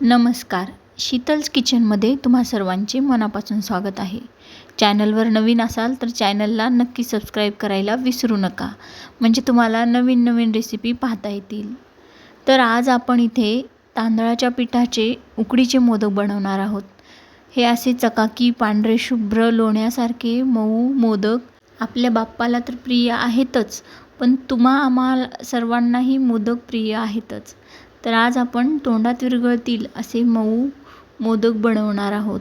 नमस्कार. शीतल्स किचनमध्ये तुम्हा सर्वांचे मनापासून स्वागत आहे. चॅनलवर नवीन असाल तर चॅनलला नक्की सबस्क्राईब करायला विसरू नका. म्हणजे तुम्हाला नवीन नवीन रेसिपी पाहता येतील. तर आज आपण इथे तांदळाच्या पिठाचे उकडीचे मोदक बनवणार आहोत. हे असे चकाकी पांढरे शुभ्र लोण्यासारखे मऊ मोदक आपल्या बाप्पाला तर प्रिय आहेतच पण तुम्हा आम्हाला सर्वांनाही मोदक प्रिय आहेतच. तर आज आपण तोंडात विरघळतील असे मऊ मोदक बनवणार आहोत.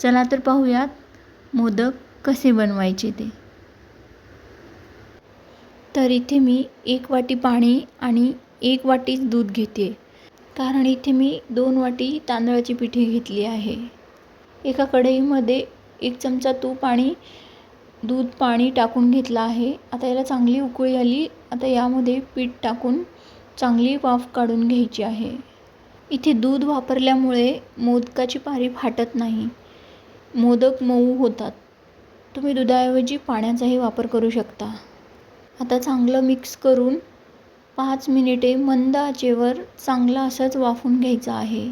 चला तर पाहूयात मोदक कसे बनवायचे ते. तर इथे मी एक वाटी पाणी आणि एक वाटी दूध घेते. कारण इथे मी दोन वाटी तांदळाची पिठी घेतली आहे. एका कढईमध्ये एक चमचा तूप आणि दूध पाणी टाकून घेतलं आहे. आता याला चांगली उकळी आली. आता यामध्ये पीठ टाकून चांगली वाफ काढून घ्यायची आहे. इथे दूध वापरल्यामुळे मोदकाची पारी फाटत नाही. मोदक मऊ होतात. तुम्ही दुधाऐवजी पाण्याचाही वापर करू शकता. आता चांगलं मिक्स करून पाच मिनिटे मंद आचेवर चांगलं असंच वाफून घ्यायचं आहे.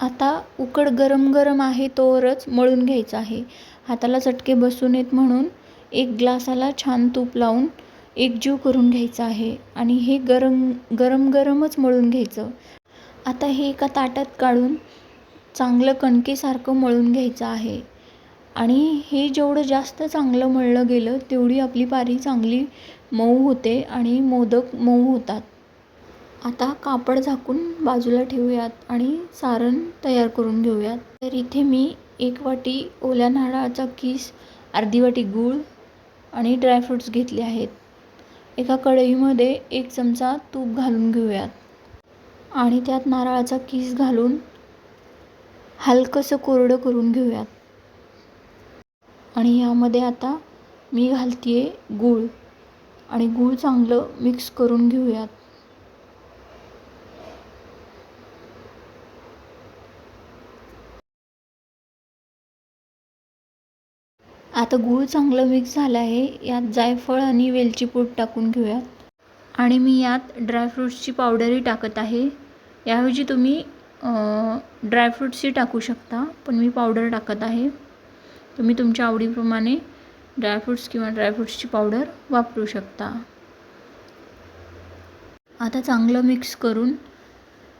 आता उकड गरम गरम आहे तोवरच मळून घ्यायचं आहे. हाताला चटके बसू नयेत म्हणून एक ग्लासाला छान तूप लावून एकजीव करून घ्यायचं आहे आणि हे गरम गरम गरमच मळून घ्यायचं. आता हे एका ताटात काढून चांगलं कणकेसारखं मळून घ्यायचं आहे. आणि हे जेवढं जास्त चांगलं मळलं गेलं तेवढी आपली पारी चांगली मऊ होते आणि मोदक मऊ होतात. आता कापड झाकून बाजूला ठेवूयात आणि सारण तयार करून घेऊयात. तर इथे मी एक वाटी ओल्या नारळाचा किस अर्धी वाटी गूळ आणि ड्रायफ्रूट्स घेतले आहेत. एका कढईमध्ये एक चमचा तूप घालून घेऊयात. आणि त्यात नारळाचा किस घालून हलकंसं कोरडं करून घेऊयात. आणि यामध्ये आता मी घालते आहे गूळ. आणि गूळ चांगलं मिक्स करून घेऊयात. आता गूळ चांगलं मिक्स झालं आहे. यात जायफळ आणि वेलची पूड टाकून घेऊयात. आणि मी यात ड्रायफ्रूट्सची पावडरही टाकत आहे. याऐवजी तुम्ही ड्रायफ्रूट्सही टाकू शकता पण मी पावडर टाकत आहे. तुम्ही तुमच्या आवडीप्रमाणे ड्रायफ्रूट्स किंवा ड्रायफ्रूट्सची पावडर वापरू शकता. आता चांगलं मिक्स करून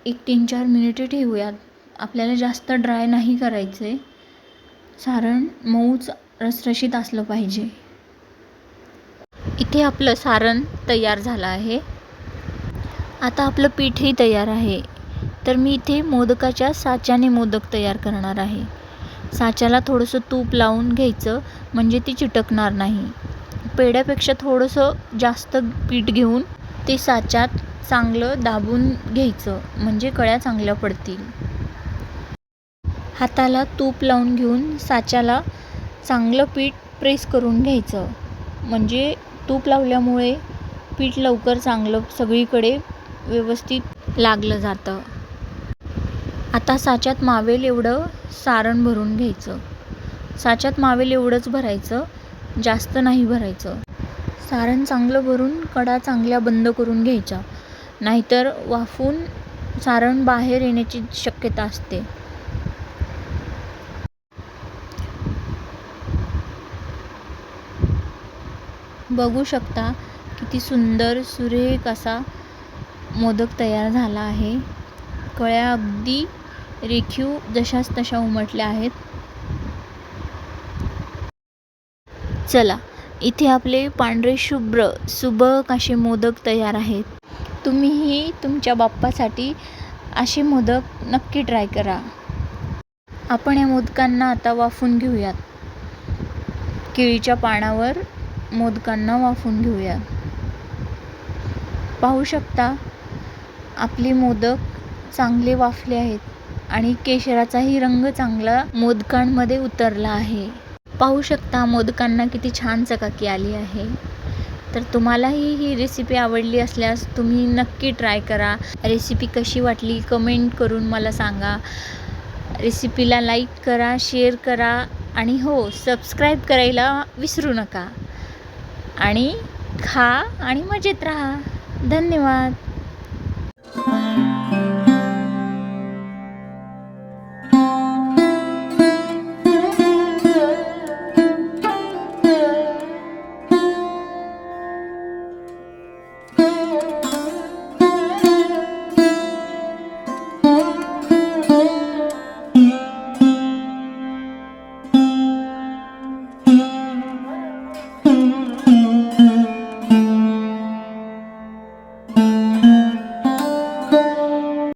एक तीन चार मिनिटे ठेवूयात. आपल्याला जास्त ड्राय नाही करायचे कारण सारण मऊच रसरशीत असलं पाहिजे. इथे आपलं सारण तयार झालं आहे. आता आपलं पीठही तयार आहे. तर मी इथे मोदकाच्या साच्याने मोदक तयार करणार आहे. साच्याला थोडंसं तूप लावून घ्यायचं म्हणजे ती चिटकणार नाही. पेड्यापेक्षा थोडंसं जास्त पीठ घेऊन ते साच्यात चांगलं दाबून घ्यायचं म्हणजे कळ्या चांगल्या पडतील. हाताला तूप लावून घेऊन साच्याला चांगलं पीठ प्रेस करून घ्यायचं. म्हणजे तूप लावल्यामुळे पीठ लवकर चांगलं सगळीकडे व्यवस्थित लागलं जातं. आता साच्यात मावेल एवढं सारण भरून घ्यायचं. साच्यात मावेल एवढंच भरायचं जास्त नाही भरायचं. सारण चांगलं भरून कडा चांगल्या बंद करून घ्यायच्या. नाहीतर वाफून सारण बाहेर येण्याची शक्यता असते. बघू शकता किती सुंदर सुरेख असा मोदक तयार झाला आहे. कळ्या अगदी रेखीव जशाच तशा उमटल्या आहेत. चला इथे आपले पांढरे शुभ्र सुबक असे मोदक तयार आहेत. तुम्हीही तुमच्या बाप्पासाठी असे मोदक नक्की ट्राय करा. आपण या मोदकांना आता वाफून घेऊयात. केळीच्या पानावर मोदकांना वाफून घेऊया. पाहू शकता आपले मोदक चांगले वाफले आहेत आणि केशराचाही रंग चांगला मोदकांमध्ये उतरला आहे. पाहू शकता मोदकांना किती छान चकाकी आली आहे. तर तुम्हालाही ही रेसिपी आवडली असल्यास तुम्ही नक्की ट्राय करा. रेसिपी कशी वाटली कमेंट करून मला सांगा. रेसिपीला लाईक करा शेअर करा आणि हो सबस्क्राईब करायला विसरू नका. आणि खा आणि मजेत राहा धन्यवाद Thank you.